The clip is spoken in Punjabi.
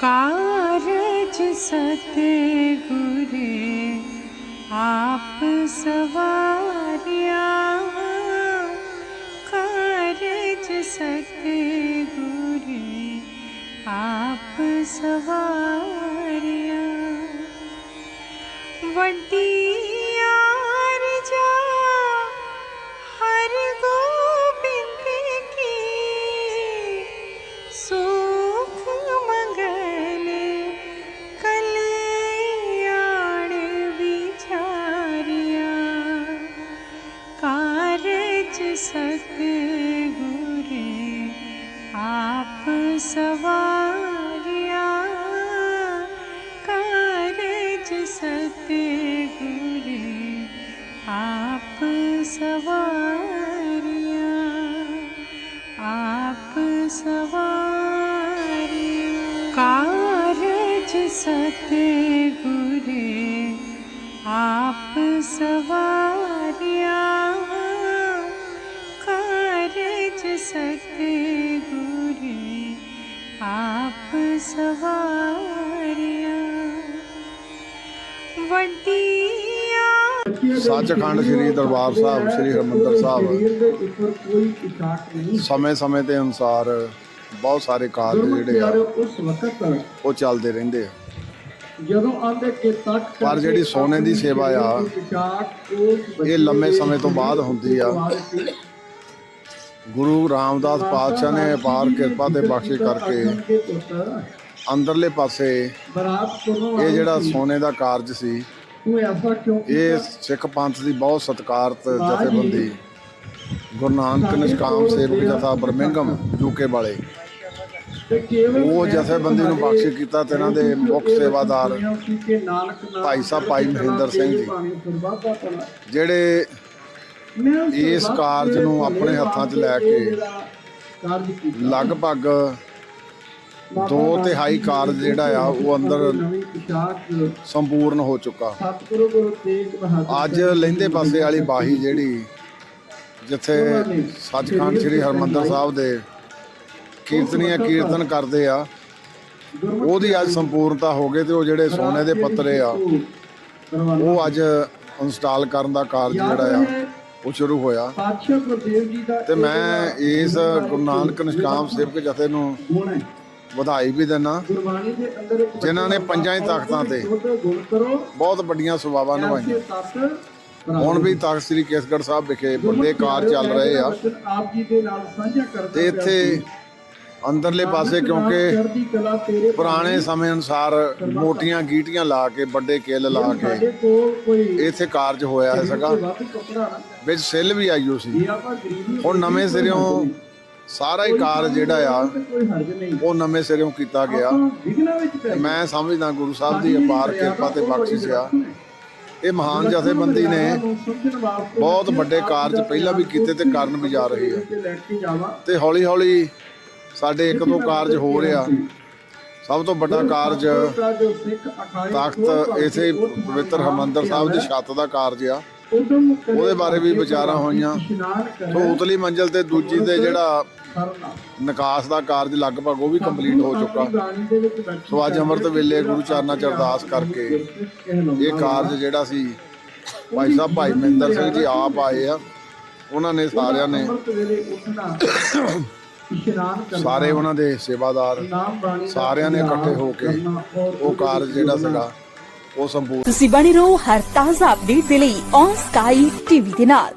ਕਾਰਜ ਸਤਿਗੁਰੇ ਆਪ ਸਵਾਰਿਆ ਕਾਰਜ ਸਤਿਗੁਰੇ ਆਪ ਸਵਾਰਿਆ ਵੱਡੀ ਸਤਿਗੁਰੇ ਆਪ ਸਵਾਰਿਆ ਕਾਰਜ ਸਤਿਗੁਰੇ ਆਪ ਸਵਾਰਿਆ ਆਪ ਸਵਾਰਿਆ ਕਾਰਜ ਸਤਿਗੁਰੇ ਆਪ ਸਵਾਰਿਆ ਸਤਿਗੁਰੇ ਆਪ ਸਵਾਰਿਆ ਵੱਡੀਆਂ ਸੱਚਖੰਡ ਸ੍ਰੀ ਦਰਬਾਰ ਸਾਹਿਬ ਸ੍ਰੀ ਹਰਿਮੰਦਰ ਸਾਹਿਬ ਸਮੇਂ-ਸਮੇਂ ਦੇ ਅਨੁਸਾਰ ਬਹੁਤ ਸਾਰੇ ਕਾਰਜ ਜਿਹੜੇ ਆ ਪਿਆਰਿਓ ਉਸ ਵਕਤ ਉਹ ਚੱਲਦੇ ਰਹਿੰਦੇ ਆ ਜਦੋਂ ਆਂਦੇ ਕਿ ਤੱਕ ਪਰ ਜਿਹੜੀ ਸੋਨੇ ਦੀ ਸੇਵਾ ਆ, ਇਹ ਲੰਮੇ ਸਮੇਂ ਤੋਂ ਬਾਅਦ ਹੁੰਦੀ ਆ। ਗੁਰੂ ਰਾਮਦਾਸ ਪਾਤਸ਼ਾਹ ਨੇ ਅਪਾਰ ਕਿਰਪਾ ਤੇ ਬਖਸ਼ਿਸ਼ ਕਰਕੇ ਅੰਦਰਲੇ ਪਾਸੇ ਇਹ ਜਿਹੜਾ ਸੋਨੇ ਦਾ ਕਾਰਜ ਸੀ, ਇਹ ਸਿੱਖ ਪੰਥ ਦੀ ਬਹੁਤ ਸਤਿਕਾਰਤ ਜਥੇਬੰਦੀ, ਗੁਰੂ ਨਾਨਕ ਨਿਸ਼ਕਾਮ ਸੇਵਕ ਜਥਾ ਬਰਮਿੰਗਮ ਯੂਕੇ ਵਾਲੇ ਉਹ ਜਥੇਬੰਦੀ ਨੂੰ ਬਖਸ਼ਿਸ਼ ਕੀਤਾ ਤੇ ਇਹਨਾਂ ਦੇ ਮੁੱਖ ਸੇਵਾਦਾਰ ਭਾਈ ਸਾਹਿਬ ਭਾਈ ਮਹਿੰਦਰ ਸਿੰਘ ਜੀ। ਜਿਹੜੇ ਇਸ ਕਾਰਜ ਨੂੰ ਆਪਣੇ ਹੱਥਾਂ 'ਚ ਲੈ ਕੇ ਲਗਭਗ ਦੋ ਤਿਹਾਈ ਕਾਰਜ ਜਿਹੜਾ ਆ ਉਹ ਅੰਦਰ ਸੰਪੂਰਨ ਹੋ ਚੁੱਕਾ। ਅੱਜ ਲਹਿੰਦੇ ਪਾਸੇ ਵਾਲੀ ਬਾਹੀ ਜਿਹੜੀ ਜਿੱਥੇ ਸੱਚਖੰਡ ਸ੍ਰੀ ਹਰਮੰਦਰ ਸਾਹਿਬ ਦੇ ਕੀਰਤਨੀਆ ਕੀਰਤਨ ਕਰਦੇ ਆ। ਉਹਦੀ ਅੱਜ ਸੰਪੂਰਨਤਾ ਹੋ ਗਈ ਤੇ ਉਹ ਜਿਹੜੇ ਸੋਨੇ ਦੇ ਪੱਤਰੇ ਆ ਉਹ ਅੱਜ ਇੰਸਟਾਲ ਕਰਨ ਦਾ ਕਾਰਜ ਜਿਹੜਾ ਆ। ਉਹ ਸ਼ੁਰੂ ਹੋਇਆ। ਪਾਤਸ਼ਾਹ ਗੁਰਦੇਵ ਜੀ ਦਾ ਤੇ ਮੈਂ ਇਸ ਗੁਰੂ ਨਾਨਕ ਨਿਸ਼ਕਾਮ ਸੇਵਕ ਜਥੇ ਨੂੰ ਵਧਾਈ ਵੀ ਦਿੰਦਾ। ਜਿਨ੍ਹਾਂ ਨੇ ਪੰਜਾਂ ਹੀ ਤਖ਼ਤਾਂ ਤੇ ਕਰੋ। ਬਹੁਤ ਵੱਡੀਆਂ ਸੇਵਾਵਾਂ ਨਿਭਾਈਆਂ। ਹੁਣ ਵੀ ਤਖਤ ਸ੍ਰੀ ਕੇਸਗੜ੍ਹ ਸਾਹਿਬ ਵਿਖੇ ਵੱਡੇ ਕਾਰਜ ਚੱਲ ਰਹੇ ਆ। ਆਪ ਜੀ ਦੇ ਨਾਲ ਸਾਂਝਾ ਕਰਦਾ ਤੇ ਇੱਥੇ ਅੰਦਰਲੇ ਪਾਸੇ ਕਿਉਂਕਿ ਪੁਰਾਣੇ ਸਮੇਂ ਅਨੁਸਾਰ ਮੋਟੀਆਂ ਗੀਟੀਆਂ ਲਾ ਕੇ ਵੱਡੇ ਕਿੱਲ ਲਾ ਕੇ ਇੱਥੇ ਕਾਰਜ ਹੋਇਆ ਹੈ ਸੀਗਾ। ਵਿੱਚ ਸਿੱਲ ਵੀ ਆਈਓ ਸੀ। ਹੁਣ ਨਵੇਂ ਸਿਰਿਓਂ ਸਾਰਾ ਹੀ ਕਾਰਜ ਜਿਹੜਾ ਆ ਉਹ ਨਵੇਂ ਸਿਰਿਓਂ ਕੀਤਾ ਗਿਆ। ਮੈਂ ਸਮਝਦਾ ਗੁਰੂ ਸਾਹਿਬ ਦੀ ਅਪਾਰ ਕਿਰਪਾ ਤੇ ਬਖਸ਼ਿਸ਼ ਆ। ਇਹ ਮਹਾਨ ਜਥੇਬੰਦੀ ਨੇ ਬਹੁਤ ਵੱਡੇ ਕਾਰਜ ਪਹਿਲਾਂ ਵੀ ਕੀਤੇ ਤੇ ਕਰਨ ਵੀ ਜਾ ਰਹੀ ਹੈ ਤੇ ਹੌਲੀ ਹੌਲੀ ਸਾਡੇ ਇੱਕ ਦੋ ਕਾਰਜ ਹੋ ਰਿਹਾ। ਸਭ ਤੋਂ ਵੱਡਾ ਕਾਰਜ ਤਾਕਤ ਇਸੇ ਪਵਿੱਤਰ ਹਰਮੰਦਰ ਸਾਹਿਬ ਦੀ ਛੱਤ ਦਾ ਕਾਰਜ ਆ। ਉਹਦੇ ਬਾਰੇ ਵੀ ਵਿਚਾਰਾਂ ਹੋਈਆਂ। ਇਸ਼ਨਾਨ ਕਰੇ ਉਤਲੀ ਮੰਜ਼ਲ ਤੇ ਦੂਜੀ ਤੇ ਜਿਹੜਾ ਨਿਕਾਸ ਦਾ ਕਾਰਜ ਲਗਭਗ ਉਹ ਵੀ ਕੰਪਲੀਟ ਹੋ ਚੁੱਕਾ। ਸੋ ਅੱਜ ਅੰਮ੍ਰਿਤ ਵੇਲੇ ਗੁਰੂ ਚਰਨਾਂ ਚ ਅਰਦਾਸ ਕਰਕੇ ਇਹ ਕਾਰਜ ਜਿਹੜਾ ਸੀ, ਭਾਈ ਸਾਹਿਬ ਭਾਈ ਮਹਿੰਦਰ ਸਿੰਘ ਜੀ ਆਪ ਆਏ ਆ। ਉਹਨਾਂ ਨੇ ਸਾਰਿਆਂ ਨੇ ਇਸ਼ਨਾਨ ਕਰਨਾ ਸਾਰੇ ਉਹਨਾਂ ਦੇ ਸੇਵਾਦਾਰ ਸਾਰਿਆਂ ਨੇ ਇਕੱਠੇ ਹੋ ਕੇ ਉਹ ਕਾਰਜ ਜਿਹੜਾ ਸੀਗਾ, ਉਹ ਸੰਪੂਰਨ ਤੁਸੀਂ ਬਣੇ ਰਹੋ ਹਰ ਤਾਜ਼ਾ ਅਪਡੇਟ ਦੇ ਲਈ ਔਨ ਸਕਾਈ ਟੀਵੀ ਦੇ ਨਾਲ।